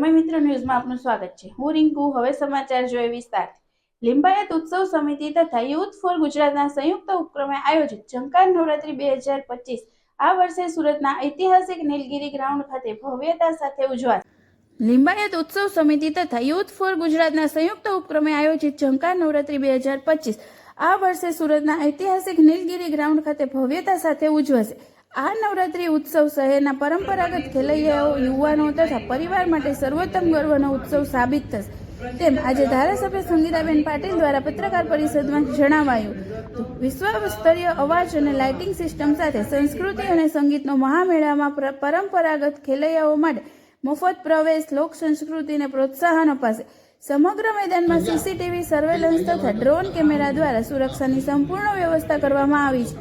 ન્યૂઝમાં આપનું સ્વાગત છે. હું રિંકુ, હવે સમાચાર જોઈએ વિસ્તારથી. લિંબાયત ઉત્સવ સમિતિ તથા યુથ ફોર ગુજરાતના સંયુક્ત ઉપક્રમે આયોજિત ઝંકાર નવરાત્રી બે હજાર પચીસ, આ વર્ષે સુરતના ઐતિહાસિક નીલગિરી ગ્રાઉન્ડ ખાતે ભવ્યતા સાથે ઉજવાશે. લિંબાયત ઉત્સવ સમિતિ તથા યુથ ફોર ગુજરાતના સંયુક્ત ઉપક્રમે આયોજિત ઝંકાર નવરાત્રી બે હજાર પચીસ, આ વર્ષે સુરતના ઐતિહાસિક નીલગિરી ગ્રાઉન્ડ ખાતે ભવ્યતા સાથે ઉજવાશે. આ નવરાત્રી ઉત્સવ શહેરના પરંપરાગત ખેલૈયાઓ, યુવાનો તથા પરિવાર માટે સર્વોત્તમ ગર્વનો ઉત્સવ સાબિત થશે. તેમ આજે ધારાસભ્ય સંગીતાબેન પાટીલ દ્વારા પત્રકાર પરિષદમાં જણાવાયું. વિશ્વ સ્તરીય અવાજ અને લાઇટિંગ સિસ્ટમ સાથે સંસ્કૃતિ અને સંગીતનો મહામેળામાં પરંપરાગત ખેલૈયાઓ માટે મફત પ્રવેશ, લોક સંસ્કૃતિને પ્રોત્સાહન અપાશે. સમગ્ર મેદાનમાં સીસીટીવી સર્વેલન્સ તથા ડ્રોન કેમેરા દ્વારા સુરક્ષાની સંપૂર્ણ વ્યવસ્થા કરવામાં આવી છે.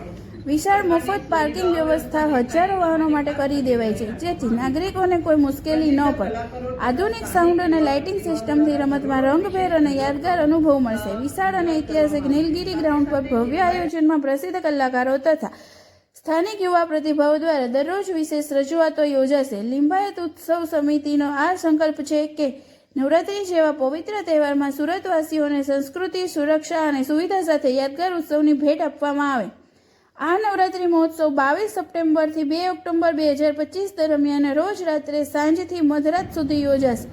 વિશાળ મફત પાર્કિંગ વ્યવસ્થા હજારો વાહનો માટે કરી દેવાય છે. જેથી નાગરિકોને કોઈ મુશ્કેલી ન પડે. આધુનિક સાઉન્ડ અને લાઇટિંગ સિસ્ટમથી રમતમાં રંગભેર અને યાદગાર અનુભવ મળશે. વિશાળ અને ઐતિહાસિક નીલગિરી ગ્રાઉન્ડ પર ભવ્ય આયોજનમાં પ્રસિદ્ધ કલાકારો તથા સ્થાનિક યુવા પ્રતિભાવ દ્વારા દરરોજ વિશેષ રજૂઆતો યોજાશે. લિંબાયત ઉત્સવ સમિતિનો આ સંકલ્પ છે કે નવરાત્રી જેવા પવિત્ર તહેવારમાં સુરતવાસીઓને સંસ્કૃતિ, સુરક્ષા અને સુવિધા સાથે યાદગાર ઉત્સવની ભેટ આપવામાં આવે. આ નવરાત્રિ મહોત્સવ બાવીસ સપ્ટેમ્બરથી બે ઓક્ટોબર બે હજાર પચીસ દરમિયાન રોજ રાત્રે સાંજથી મધરાત સુધી યોજાશે.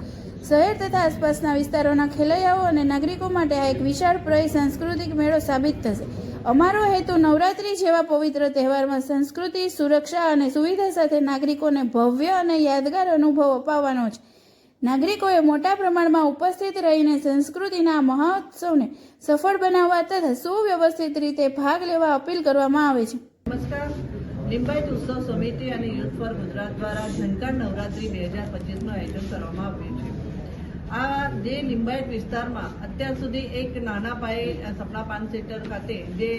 શહેર તથા આસપાસના વિસ્તારોના ખેલૈયાઓ અને નાગરિકો માટે આ એક વિશાળ પ્રય સાંસ્કૃતિક મેળો સાબિત થશે. અમારો હેતુ નવરાત્રિ જેવા પવિત્ર તહેવારમાં સંસ્કૃતિ, સુરક્ષા અને સુવિધા સાથે નાગરિકોને ભવ્ય અને યાદગાર અનુભવ અપાવવાનો છે. નાગરિકોએ મોટા પ્રમાણમાં ઉપસ્થિત રહીને સંસ્કૃતિના મહોત્સવને સફળ બનાવવા તથા સુવ્યવસ્થિત રીતે ભાગ લેવા અપીલ કરવામાં આવે છે. નમસ્કાર. લિંબાયત ઉત્સવ સમિતિ અને યુથ ફોર ગુજરાત દ્વારા ઝંકાર નવરાત્રી બે હજાર પચીસનું આયોજન કરવામાં આવ્યું છે. આ જે લિંબાયત વિસ્તારમાં અત્યાર સુધી એક નાના પાયે સપના પાન સેન્ટર ખાતે જે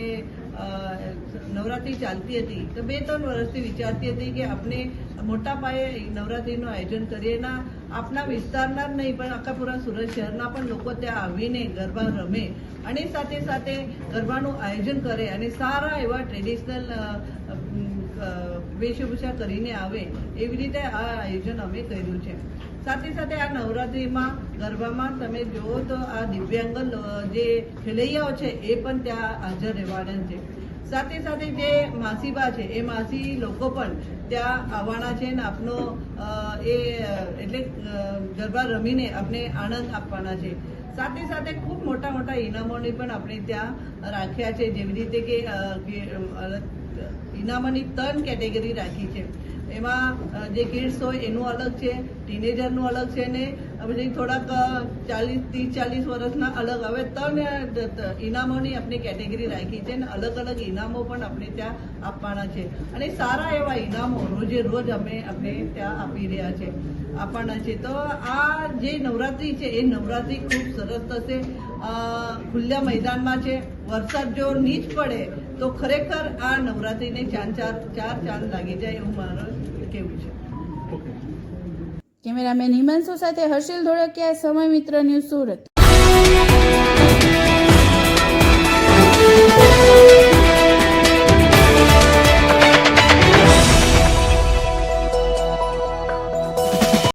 નવરાત્રી ચાલતી હતી, તો બે ત્રણ વર્ષથી વિચારતી હતી કે આપણે મોટા પાયે નવરાત્રીનું આયોજન કરીએ ના આપણા વિસ્તારના જ નહીં, પણ આખા પૂરા સુરત શહેરના પણ લોકો ત્યાં આવીને ગરબા રમે અને સાથે સાથે ગરબાનું આયોજન કરે અને સારા એવા ટ્રેડિશનલ વેશભૂષા કરીને આવે એવી રીતે આ આયોજન અમે કર્યું છે. સાથે સાથે આ નવરાત્રિમાં ગરબામાં તમે જુઓ તો આ દિવ્યાંગ જે ખેલૈયાઓ છે એ પણ ત્યાં હાજર રહેવાના છે. સાથે સાથે જે માસીબા છે, એ માસી લોકો પણ ત્યાં આવવાના છે ને આપનો એ, એટલે ગરબા રમીને આપને આનંદ આપવાના છે. સાથે સાથે ખૂબ મોટા મોટા ઇનામોને પણ આપણે ત્યાં રાખ્યા છે. જેવી રીતે કે ઇનામોની ત્રણ કેટેગરી રાખી છે. એમાં જે કિડ્સ હોય એનું અલગ છે, ટીનેજરનું અલગ છે ને પછી થોડાક ચાલીસ, ત્રીસ, ચાલીસ વર્ષના અલગ. હવે ત્રણ ઇનામોની આપણે કેટેગરી રાખી છે ને અલગ અલગ ઇનામો પણ આપણે ત્યાં આપવાના છે. અને સારા એવા ઇનામો રોજે રોજ અમે આપણે ત્યાં આપી રહ્યા છે. આપવાના છે. તો આ જે નવરાત્રી છે એ નવરાત્રી ખૂબ સરસ થશે. ખુલ્લા મેદાનમાં છે. વરસાદ જો નીચ પડે તો ખરેખર આ નવરાત્રીને ચાર ચાર ચાર ચાંદ લાગી જાય એવું મારું કેવું છે. કેમેરામેન હિમાંશુ સાથે હર્ષિલ ધોળકિયા સમય મિત્ર ન્યૂઝ સુરત.